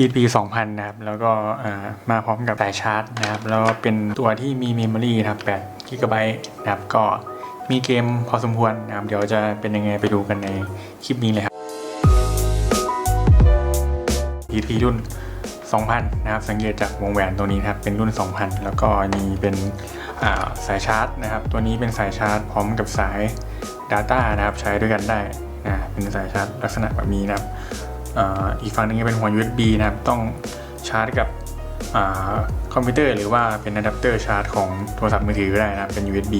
EP 2000 นะครับ แล้วก็มาพร้อมกับสายชาร์จนะครับ แล้วก็เป็นตัวที่มีเมมโมรีนะครับ8 g b นะครับ ก็มีเกมพอสมควรนะครับ เดี๋ยวจะเป็นยังไงไปดูกันในคลิปนี้เลยครับ EP รุ่น 2000 นะครับ สังเกตจากวงแหวนตัวนี้นะครับ เป็นรุ่น 2000 แล้วก็มีเป็นาสายชาร์จนะครับ ตัวนี้เป็นสายชาร์จพร้อมกับสาย Data นะครับ ใช้ด้วยกันได้นะ เป็นสายชาร์จลักษณะแบบนี้นะครับ อีกฝั่งหนึงจะเป็นหัว USB นะครับ ต้องชาร์จกับอคอมพิวเตอร์หรือว่าเป็นอะแดปเตอร์ชาร์จของโทรศัพท์มือถือก็ได้นะครับ เป็น USB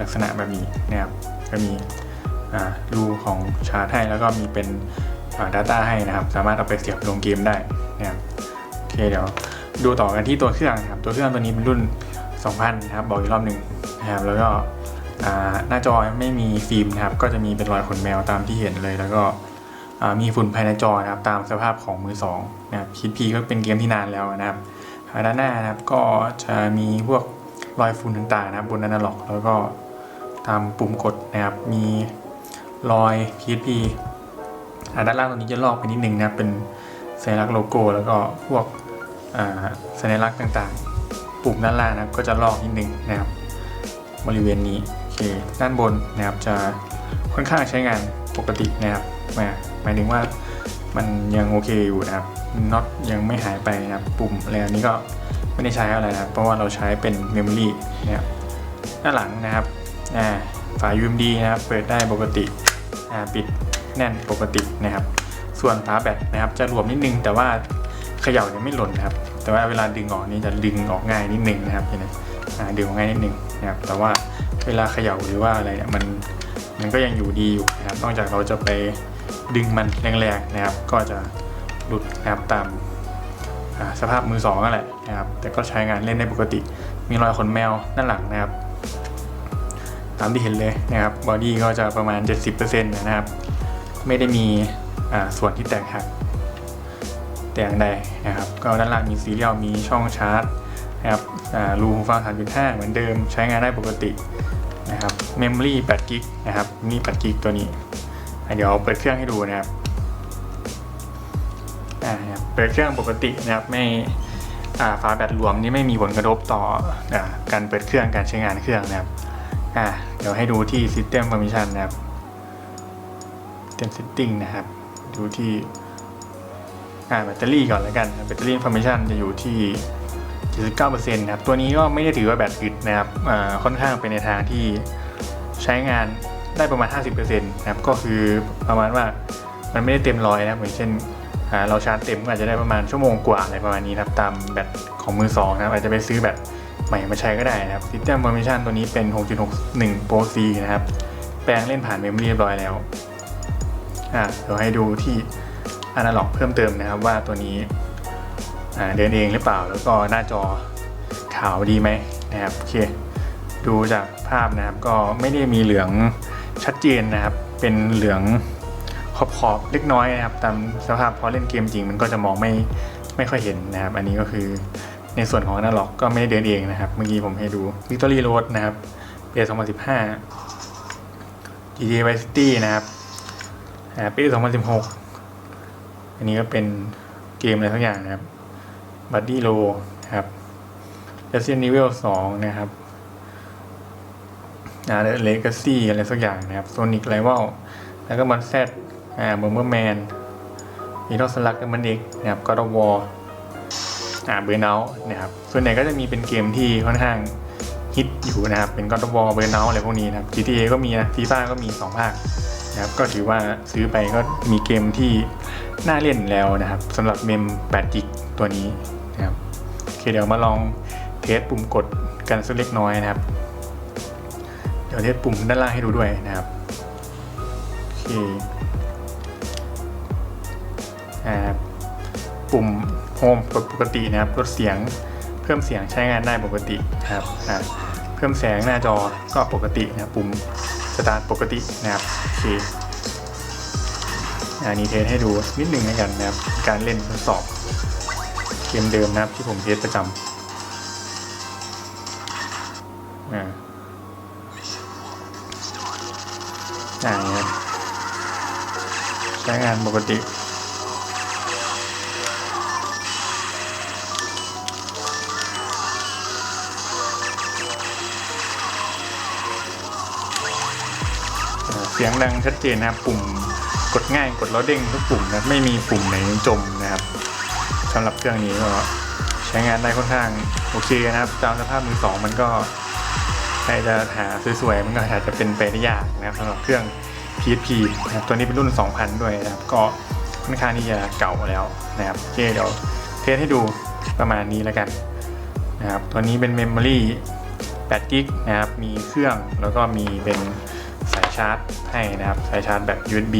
ลักษณะแบบนี้นะครับ ก็มีรูของชาร์จให้แล้วก็มีเป็นอ่า Data ให้นะครับ สามารถเอาไปเสียบลงเกมได้นะครับโอเคเดี๋ยวดูต่อกันที่ตัวเครื่องนะครับ ตัวเครื่องตัวนี้เป็นรุ่น 2000 นะครับ บอกอีกรอบหนึ่งนะครับ แล้วก็หน้าจอไม่มีฟิล์มนะครับ ก็จะมีเป็นรอยขนแมวตามที่เห็นเลย แล้วก็ มีฝุ่นภายในจอนะครับตามสภาพของมือสองนะครับคิดพีก็เป็นเกมที่นานแล้วนะครับด้านหน้านะครับก็จะมีพวกรอยฝุ่นต่างๆนะครับบนอนาล็อก แล้วก็ตามปุ่มกดนะครับมีรอย PSP ด้านล่างตรงนี้จะลอกไปนิดนึงนะครับเป็นสัญลักษณ์โลโก้แล้วก็พวกสัญลักษณ์ต่างๆ ปุ่มด้านล่างนะครับก็จะลอกนิดนึงนะครับบริเวณนี้โอเคด้านบนนะครับจะค่อนข้างใช้งานปกตินะครับมา หมายถึงว่ามันยังโอเคอยู่นะครับน็อตยังไม่หายไปนะครับปุ่มอะไรอันนี้ก็ไม่ได้ใช้อะไรนะครับเพราะว่าเราใช้เป็นเมมโมรีนะครับด้านหลังนะครับอ่าฝา UMD นะครับเปิดได้ปกติอ่าปิดแน่นปกตินะครับ ส่วนฝาแบตนะครับจะหลวมนิดนึง แต่ว่าเขย่ายังไม่หล่นนะครับ แต่ว่าเวลาดึงออกนี่จะดึงออกง่ายนิดนึงนะครับเห็นไหมอ่าดึงออกง่ายนิดนึงนะครับแต่ว่าเวลาเขย่าหรือว่าอะไรเนี่ยมันมันก็ยังอยู่ดีอยู่นะครับนอกจากเราจะไป ดึงมันแรงๆนะครับ ก็จะหลุดนะครับตามสภาพมือสองนั่นแหละนะครับ แต่ก็ใช้งานเล่นได้ปกติ มีรอยขนแมวด้านหลังนะครับ ตามที่เห็นเลยนะครับบอดี้ก็จะประมาณ 70%นะครับ ไม่ได้มีส่วนที่แตกหักแต่อย่างใดนะครับ ก็ด้านล่างมีซีเรียลมีช่องชาร์จนะครับรูหูฟัง3.5 เหมือนเดิมใช้งานได้ปกตินะครับ Memory 8 g b นะครับนี่8 g b ตัวนี้ เดี๋ยวเปิดเครื่องให้ดูนะครับอ่าครับเปิดเครื่องปกตินะครับไม่อ่าฝาแบตรวมนี่ไม่มีผลกระทบต่ออการเปิดเครื่องการใช้งานเครื่องนะครับอ่าเดี๋ยวให้ดูที่ System Permission นะครับ System Setting นะครับ ดูที่อ่าแบตเตอรี่ก่อนแล้วกันแบตเตอรี่ Information จะอยู่ที่ 79%นะครับ ตัวนี้ก็ไม่ได้ถือว่าแบตอึดนะครับอ่าค่อนข้างเป็นในทางที่ใช้งาน ได้ประมาณ 50%นะครับก็คือประมาณว่ามันไม่ได้เต็มร้อยนะครับอย่างเช่นเราชาร์จเต็มก็อาจจะได้ประมาณชั่วโมงกว่าอะไรประมาณนี้นะครับตามแบตของมือสองนะครับอาจจะไปซื้อแบตใหม่มาใช้ก็ได้นะครับ System Permission ตัวนี้เป็น 6.61 Pro C นะครับ แปลงเล่นผ่านเมมโมรีเรียบร้อยแล้วอ่าเดี๋ยวให้ดูที่ Analog เพิ่มเติมนะครับว่าตัวนี้เดินเองหรือเปล่าแล้วก็หน้าจอขาวดีไหมนะครับโอเค ดูจากภาพนะครับก็ไม่ได้มีเหลือง ชัดเจนนะครับ เป็นเหลืองขอบขอบๆเล็กน้อยนะครับ ตามสภาพพอเล่นเกมจริงมันก็จะมองไม่ไม่ค่อยเห็นนะครับ อันนี้ก็คือในส่วนของ Analog ก็ไม่ได้เดินเองนะครับ เมื่อกี้ผมให้ดู Victory Road นะครับปี2015 GTA Vice City นะครับอ่าปี2016 อันนี้ก็เป็นเกมอะไรสักอย่างนะครับบัดดี้โลนะครับ Resident Evil 2 นะครับ อ่าเลกาซี่อะไรสักอย่างนะครับ Sonic Rival แล้วก็มันแซดอ่าเบอร์เมอร์แมนมีทอสลักกับมันเด็กนะครับก็ d วอ r อ่าเบอร์เนานะครับส่วนใหญ่ก็จะมีเป็นเกมที่ค่อนข้างฮิตอยู่นะครับ เป็น God of War เบอร์เนาอะไรพวกนี้นะครับ GTA ก็มีนะ FIFA ก็มี 2 ภาคนะครับก็ถือว่าซื้อไปก็มีเกมที่น่าเล่นแล้วนะครับสำหรับเมม8 g b ตัวนี้นะครับโอเคเดี๋ยวมาลองเทสปุ่มกดกันสักเล็กน้อยนะครับ เดี๋ยวเทสปุ่มด้านล่างให้ดูด้วยนะครับโอเคอ่าปุ่มโฮมกดปกตินะครับลดเสียงเพิ่มเสียงใช้งานได้ปกตินะครับเพิ่มแสงหน้าจอก็ปกตินะครับปุ่มสตาร์ทปกตินะครับโอเคอันนี้เทสให้ดูนิดหนึ่งแล้วกันนะครับ การเล่นทดสอบเกมเดิมนะครับที่ผมเทสประจำอ่า อ่างครัใช้งานปกติเสียงดังชัดเจนนะครับปุ่มกดง่ายกดแล้วเด้งทุกปุ่มนะไม่มีปุ่มไหนจมนะครับสำหรับเครื่องนี้ก็ใช้งานได้ค่อนข้างโอเคนะครับตามสภาพมือสองมันก็ ครจะหาสวยๆมันก็อาจจะเป็นไปได้ยากนะครับสำหรับเครื่อง PSP นะครับตัวนี้เป็นรุ่น 2000 ด้วยนะครับ ก็ค่อนข้างที่จะเก่าแล้วนะครับโอเคเดี๋ยวเทสให้ดูประมาณนี้แล้วกันนะครับตัวนี้เป็นเมมโมรี่8กิกนะครับมีเครื่องแล้วก็มีเป็นสายชาร์จให้นะครับสายชาร์จแบบ USB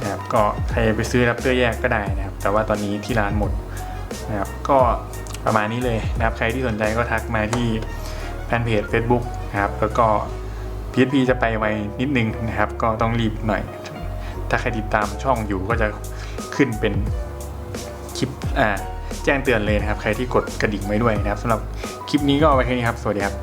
นะครับก็ใครไปซื้อแรปเตอร์แยกก็ได้นะครับ แต่ว่าตอนนี้ที่ร้านหมดนะครับก็ประมาณนี้เลยนะครับ ใครที่สนใจก็ทักมาที่ แฟนเพจ Facebook นะครับ แล้วก็ PSP จะไปไวนิดนึงนะครับ ก็ต้องรีบหน่อย ถ้าใครติดตามช่องอยู่ก็จะขึ้นเป็นคลิปอ่าแจ้งเตือนเลยนะครับ ใครที่กดกระดิ่งไว้ด้วยนะครับสำหรับคลิปนี้ก็เอาไว้แค่นี้ครับ สวัสดีครับ